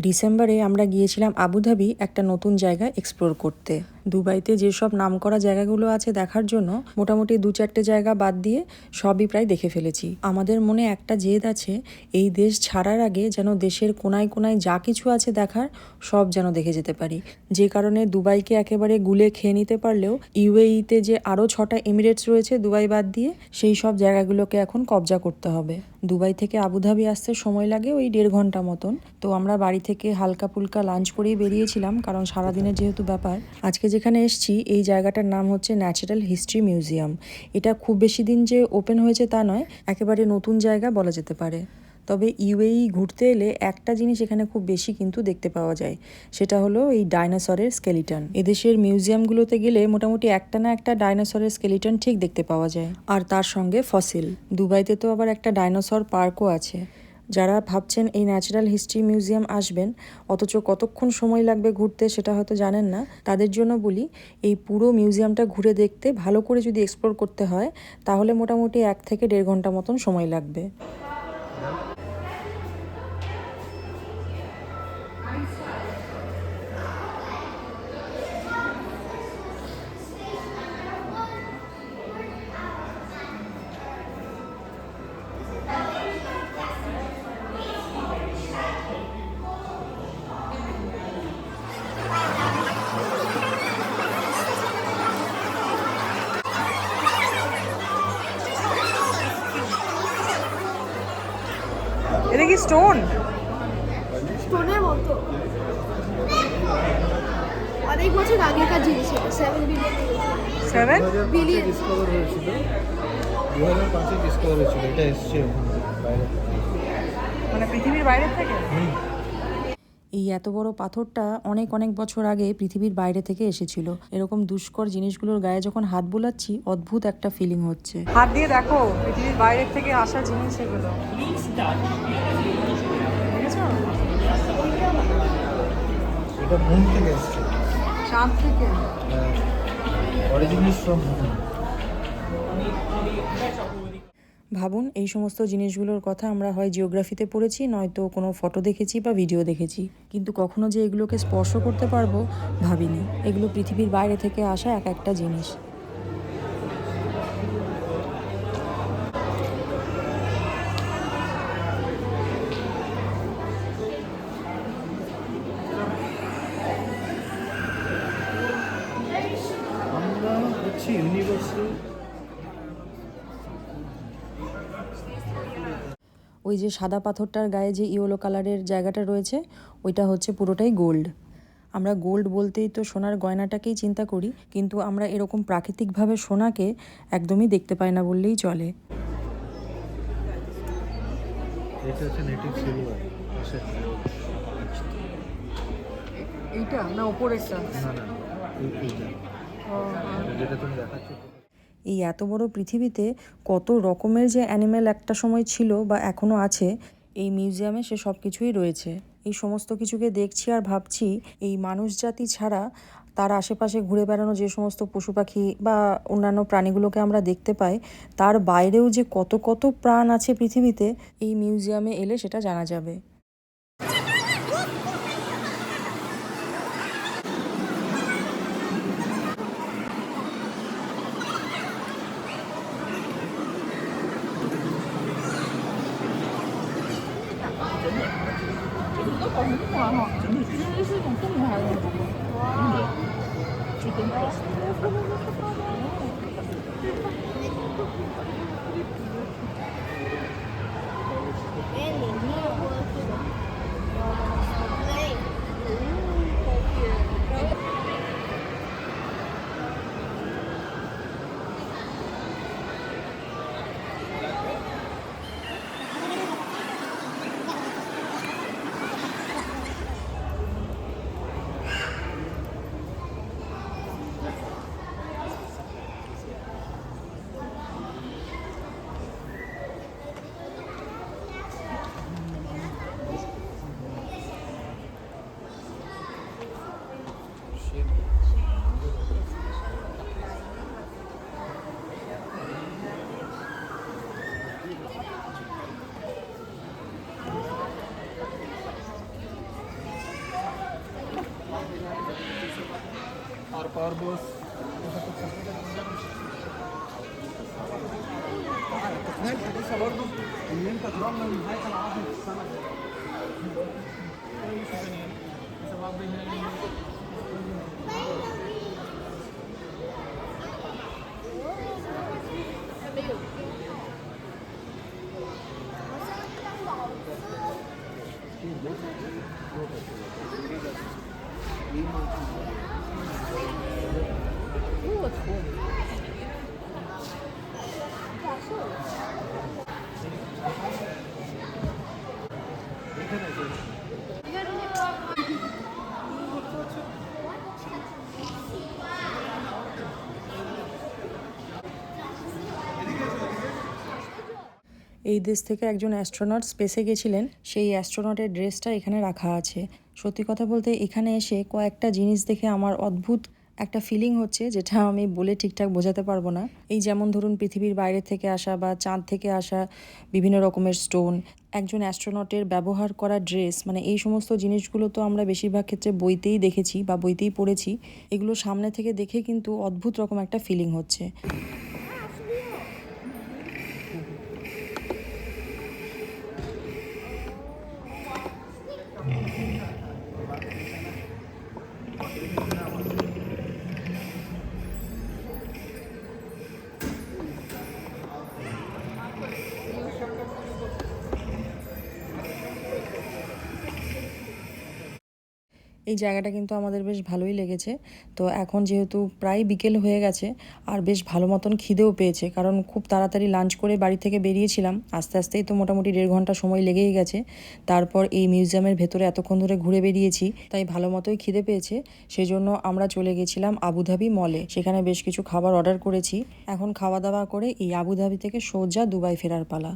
ডিসেম্বরে আমরা গিয়েছিলাম আবুধাবি একটা নতুন জায়গা এক্সপ্লোর করতে। দুবাইতে যেসব নাম করা জায়গাগুলো আছে দেখার জন্য মোটামুটি দু চারটে জায়গা বাদ দিয়ে সবই প্রায় দেখে ফেলেছি। আমাদের মনে একটা জেদ আছে, এই দেশ ছাড়ার আগে যেন দেশের কোনায় কোনায় যা কিছু আছে দেখার সব যেন দেখে যেতে পারি। যে কারণে দুবাইকে একেবারে গুলে খেয়ে নিতে পারলেও ইউএইতে যে আরও ছটা এমিরেটস রয়েছে দুবাই বাদ দিয়ে, সেই সব জায়গাগুলোকে এখন কবজা করতে হবে। দুবাই থেকে আবুধাবি আসতে সময় লাগে ওই দেড় ঘণ্টা মতন। তো আমরা বাড়ি থেকে হালকা ফুলকা লাঞ্চ করেই বেরিয়েছিলাম, কারণ সারাদিনের যেহেতু ব্যাপার, আজকে যেখানে এসছি, এই জায়গাটার নাম হচ্ছে ন্যাচারাল হিস্ট্রি মিউজিয়াম। এটা খুব বেশি দিন যে ওপেন হয়েছে তা নয়, একেবারে নতুন জায়গা বলা যেতে পারে। তবে ইউএই ঘুরতে এলে একটা জিনিস এখানে খুব বেশি কিন্তু দেখতে পাওয়া যায়, সেটা হলো এই ডাইনোসরের স্কেলিটন। এদেশের মিউজিয়ামগুলোতে গেলে মোটামুটি একটা না একটা ডাইনোসরের স্কেলিটন ঠিক দেখতে পাওয়া যায়। আর তার সঙ্গে ফসিল। দুবাইতে তো আবার একটা ডাইনোসর পার্কও আছে। যারা ভাবছেন এই ন্যাচারাল হিস্ট্রি মিউজিয়াম আসবেন, অথচ কতক্ষণ সময় লাগবে ঘুরতে সেটা হয়তো জানেন না, তাদের জন্য বলি, এই পুরো মিউজিয়ামটা ঘুরে দেখতে ভালো করে যদি এক্সপ্লোর করতে হয়, তাহলে মোটামুটি এক থেকে দেড় ঘণ্টা মতন সময় লাগবে। কি স্টোন? স্টোনের মতো। অনেক বছর আগেকার জিনিস এটা seven billion seven billion discover হয়েছিল। দু হাজার পাঁচে ডিসকভার হয়েছিল এটা এসছে বাইরে মানে পৃথিবীর বাইরের থেকে? এই এত বড় পাথরটা অনেক অনেক বছর আগে পৃথিবীর বাইরে থেকে এসেছিল। এরকম দুষ্কর জিনিসগুলোর গায়ে যখন হাত বোলাচ্ছি অদ্ভুত একটা ফিলিং হচ্ছে। হাত দিয়ে দেখো পৃথিবীর বাইরে থেকে আসা জিনিস এগুলো। এটা মুন থেকে এসছে। চাঁদ থেকে? অরিজিনাল ফ্রম মুন ভাবুন এই সমস্ত জিনিসগুলোর কথা আমরা হয় জিওগ্রাফিতে পড়েছি নয়তো কোনো ফটো দেখেছি বা ভিডিও দেখেছি। কিন্তু কখনো যে এগুলোকে স্পর্শ করতে পারব ভাবিনি। এগুলো পৃথিবীর বাইরে থেকে আসা এক একটা জিনিস। ওই যে সাদা পাথরটার গায়ে যে ইয়েলো কালারের জায়গাটা রয়েছে ওইটা হচ্ছে পুরোটাই গোল্ড। আমরা গোল্ড বলতেই তো সোনার গয়নাটাকেই চিন্তা করি কিন্তু আমরা এরকম প্রাকৃতিকভাবে সোনাকে একদমই দেখতে পাই না বললেই চলে। এইটা না ওপরেরটা না না এই এত বড় পৃথিবীতে কত রকমের যে অ্যানিমেল একটা সময় ছিল বা এখনও আছে, এই মিউজিয়ামে সে সব কিছুই রয়েছে। এই সমস্ত কিছুকে দেখছি আর ভাবছি, এই মানুষ জাতি ছাড়া তার আশেপাশে ঘুরে বেড়ানো যে সমস্ত পশু পাখি বা অন্যান্য প্রাণীগুলোকে আমরা দেখতে পাই, তার বাইরেও যে কত কত প্রাণ আছে পৃথিবীতে, এই মিউজিয়ামে এলে সেটা জানা যাবে। Thank you. Starbucks. لسه برضه ان انت تضمن نهايه العقد في السنه এই দেশ থেকে একজন অ্যাস্ট্রোনট স্পেসে গেছিলেন। সেই অ্যাস্ট্রোনটের ড্রেসটা এখানে রাখা আছে। সত্যি কথা বলতে এখানে এসে কয়েকটা জিনিস দেখে আমার অদ্ভুত একটা ফিলিং হচ্ছে যেটা আমি বলে ঠিকঠাক বোঝাতে পারব না। এই যেমন ধরুন পৃথিবীর বাইরে থেকে আসা বা চাঁদ থেকে আসা বিভিন্ন রকমের স্টোন একজন অ্যাস্ট্রোনটের ব্যবহার করা ড্রেস মানে এই সমস্ত জিনিসগুলো তো আমরা বেশিরভাগ ক্ষেত্রে বইতেই দেখেছি বা বইতেই পড়েছি। এগুলো সামনে থেকে দেখে কিন্তু অদ্ভুত রকম একটা ফিলিং হচ্ছে। এই জায়গাটা কিন্তু আমাদের বেশ ভালোই লেগেছে। তো এখন যেহেতু প্রায় বিকেল হয়ে গেছে, আর বেশ ভালো মতন খিদেও পেয়েছে, কারণ খুব তাড়াতাড়ি লাঞ্চ করে বাড়ি থেকে বেরিয়েছিলাম। আস্তে আস্তেই তো মোটামুটি দেড় ঘণ্টা সময় লেগেই গেছে। তারপর এই মিউজিয়ামের ভেতরে এতক্ষণ ধরে ঘুরে বেরিয়েছি, তাই ভালো মতোই খিদে পেয়েছে। সেজন্য আমরা চলে গেছিলাম আবুধাবি মলে সেখানে বেশ কিছু খাবার অর্ডার করেছি। এখন খাওয়া দাওয়া করে এই আবুধাবি থেকে সোজা দুবাই ফেরার পালা।